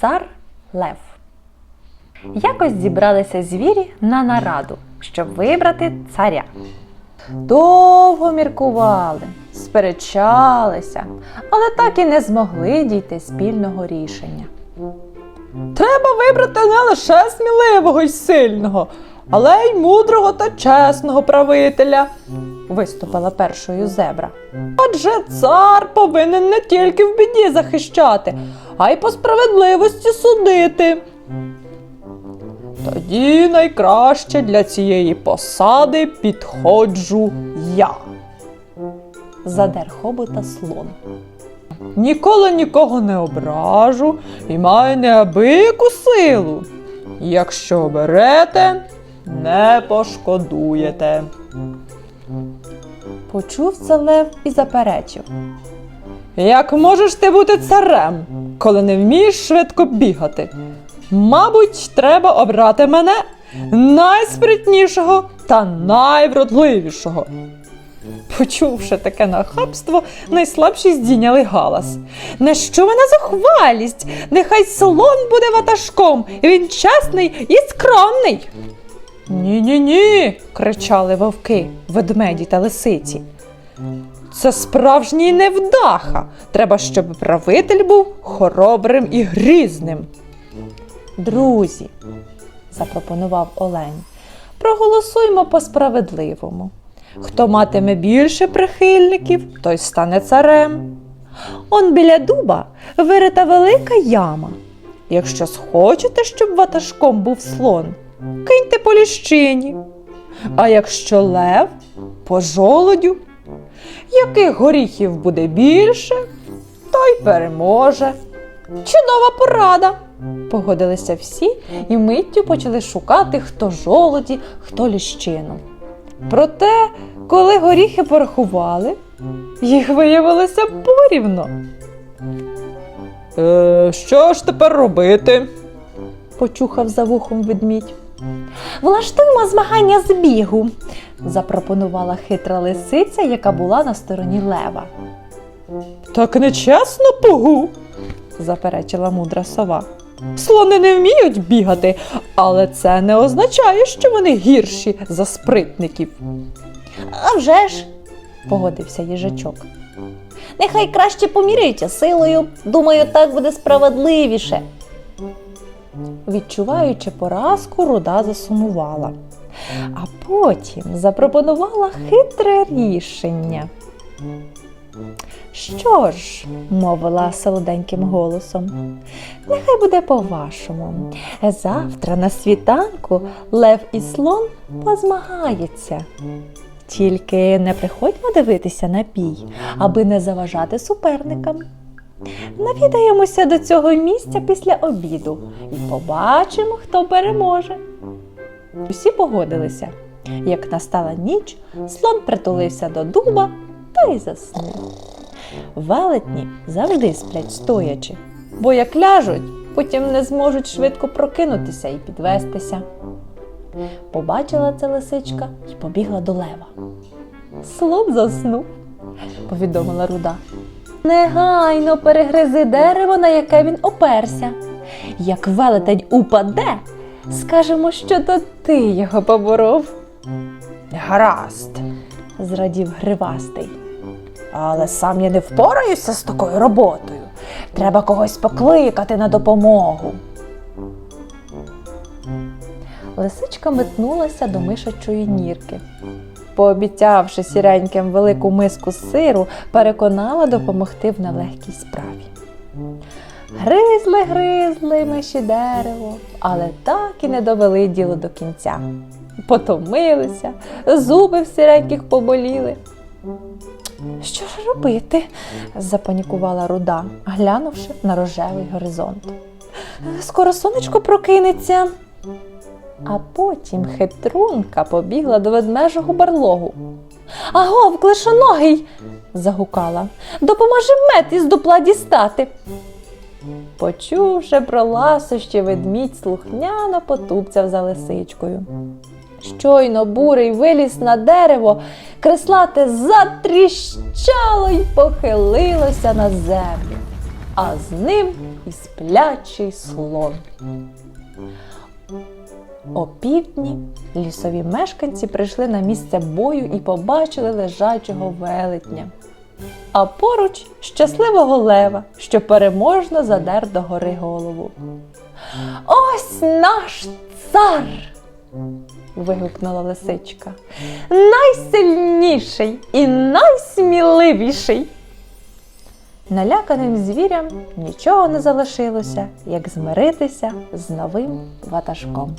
Цар Лев. Якось зібралися звірі на нараду, щоб вибрати царя. Довго міркували, сперечалися, але так і не змогли дійти спільного рішення. Треба вибрати не лише сміливого й сильного, але й мудрого та чесного правителя. Виступила першою зебра. Адже цар повинен не тільки в біді захищати, а й по справедливості судити. Тоді найкраще для цієї посади підходжу я. Задер хобота слон. Ніколи нікого не ображу і маю неабияку силу. Якщо оберете, не пошкодуєте. Почув це лев і заперечив. Як можеш ти бути царем, коли не вмієш швидко бігати? Мабуть, треба обрати мене найспритнішого та найвродливішого. Почувши таке нахабство, найслабші здійняли галас. На що вона зухвалість? Нехай слон буде ватажком, він чесний і скромний. Ні, ні, кричали вовки, ведмеді та лисиці. Це справжній невдаха. Треба, щоб правитель був хоробрим і грізним. Друзі, запропонував Олень, проголосуймо по справедливому. Хто матиме більше прихильників, той стане царем. Он біля дуба вирита велика яма. Якщо схочете, щоб ватажком був слон, киньте по ліщині. А якщо лев, по жолодю. Яких горіхів буде більше, той переможе. Чудова порада. Погодилися всі і миттю почали шукати, хто жолоді, хто ліщину. Проте, коли горіхи порахували, Їх виявилося порівно. Е, що ж тепер робити? почухав за вухом ведмідь. Влаштуємо змагання з бігу, запропонувала хитра лисиця, яка була на стороні лева, Так нечесно пугу. заперечила мудра сова. Слони не вміють бігати, але це не означає, що вони гірші за спритників. А вже ж, погодився їжачок. Нехай краще поміряються силою. Думаю, так буде справедливіше. Відчуваючи поразку, руда засумувала, а потім запропонувала хитре рішення. Що ж, мовила солоденьким голосом, нехай буде по-вашому. Завтра на світанку лев і слон позмагаються. Тільки не приходьмо дивитися на бій, аби не заважати суперникам. Навідаємося до цього місця після обіду і побачимо, хто переможе. Усі погодилися. Як настала ніч, слон притулився до дуба та й заснув. Велетні завжди сплять стоячи, бо як ляжуть, потім не зможуть швидко прокинутися і підвестися. Побачила це лисичка і побігла до лева. Слон заснув, повідомила руда. Негайно перегризи дерево, на яке він оперся. Як велетень упаде, скажемо, що то ти його поборов, Гаразд. зрадів гривастий. Але сам я не впораюся з такою роботою. Треба когось покликати на допомогу. Лисичка метнулася до мишачої нірки. Пообіцявши сіреньким велику миску сиру, переконала допомогти в нелегкій справі. Гризли, гризли миші дерево, але так і не довели діло до кінця. Потомилися, зуби в сіреньких поболіли. Що ж робити? запанікувала руда, глянувши на рожевий горизонт. Скоро сонечко прокинеться. А потім хитрунка побігла до ведмежого барлогу. Агов, клишоногий, загукала. Допоможи мед із дупла дістати. Почувши про ласощі, ведмідь слухняно потупцяв за лисичкою. Щойно бурий виліз на дерево, креслате затріщало й похилилося на землю, а з ним і сплячий слон. О півдні лісові мешканці прийшли на місце бою і побачили лежачого велетня. А поруч щасливого лева, що переможно задер до гори голову. Ось наш цар. вигукнула лисичка. Найсильніший і найсміливіший. Наляканим звірям нічого не залишилося, як змиритися з новим ватажком.